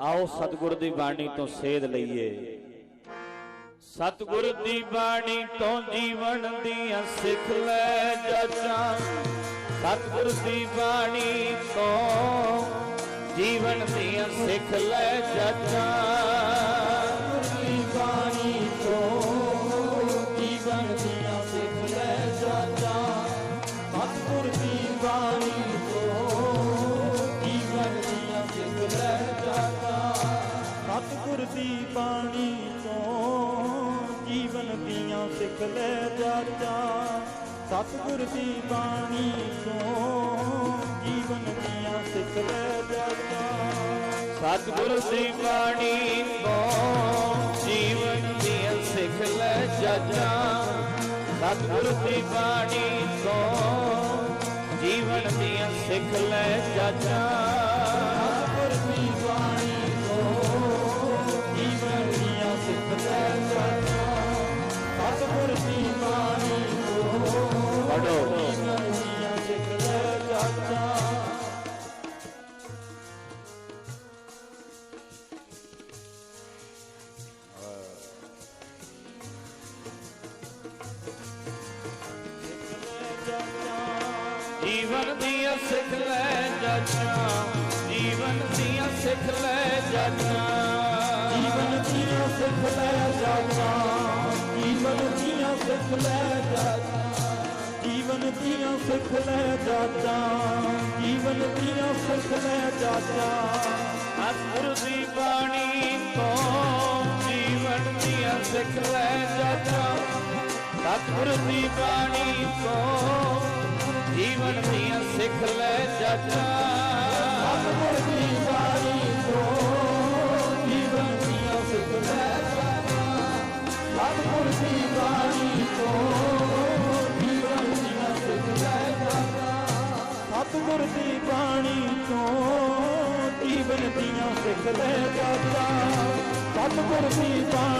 ਆਓ ਸਤਿਗੁਰ ਦੀ ਬਾਣੀ ਤੋਂ ਸੇਧ ਲਈਏ। ਸਤਿਗੁਰ ਦੀ ਬਾਣੀ ਤੋਂ ਜੀਵਨ ਦੀਆਂ ਸਿੱਖ ਲੈ ਜਾਚਾਂ। ਸਤਿਗੁਰ ਦੀ ਬਾਣੀ ਤੋਂ ਜੀਵਨ ਦੀਆਂ ਸਿੱਖ ਲੈ ਜਾਚਾਂ। ਦੀ ਬਾਣੀ ਤੋਂ ਜੀਵਨ ਦੀਆਂ ਸਿੱਖ ਲੈ ਜਾਚਾ। ਸਤਿਗੁਰ ਦੀ ਬਾਣੀ ਤੋਂ ਜੀਵਨ ਦੀਆਂ ਸਿੱਖ ਲੈ ਜਾਚਾ। ਸਤਿਗੁਰ ਦੀ ਬਾਣੀ ਤੋਂ ਜੀਵਨ ਦੀਆਂ ਸਿੱਖ ਲੈ ਜਾਚਾ। ਸਤਿਗੁਰ ਦੀ ਬਾਣੀ ਤੋਂ ਜੀਵਨ ਦੀਆਂ ਸਿੱਖ ਲੈ ਜਾਚਾ। ਸਤਿਗੁਰ ਦੀ ਬਾਣੀ ਤੋਂ ਜੀਵਨ ਦੀਆਂ ਸਿੱਖ ਲੈ ਜਾਚਾਂ। ਸਤਿਗੁਰ ਦੀ ਬਾਣੀ ਤੋਂ ਜੀਵਨ ਦੀਆਂ ਸਿੱਖ ਲੈ ਜਾਚਾਂ। ਜੀਵਨ ਦੀਆਂ ਸਿੱਖ ਲੈ ਜਾਣਾ ਜੀਵਨ ਦੀਆਂ ਸਿੱਖ ਲੈ ਜਾਚਾਂ ਜੀਵਨ ਦੀਆਂ ਸਿੱਖ ਲੈ ਜਾਚਾਂ ਸਿੱਖ ਲੈ ਜਾਣਾ ਜੀਵਨ ਦੀਆਂ ਸਿੱਖ ਲੈ ਜਾਣਾ ਜੀਵਨ ਦੀਆਂ ਸਿੱਖ ਲੈ ਜਾਣਾ ਸਤਿਗੁਰ ਦੀ ਬਾਣੀ ਤੋਂ ਜੀਵਨ ਦੀਆਂ ਸਿੱਖ ਲੈ ਜਾਚਾਂ ਸਤਿਗੁਰ ਦੀ ਬਾਣੀ ਤੋਂ ਜੀਵਨ ਦੀਆਂ ਸਿੱਖ ਲੈ ਜਾਚਾਂ ਸਤਿਗੁਰ ਦੀ ਬਾਣੀ ਤੋਂ ਜੀਵਨ ਦੀਆਂ ਸਿੱਖ ਲੈ ਜਾਣਾ ਸਤਿਗੁਰ ਦੀ ਬਾਣੀ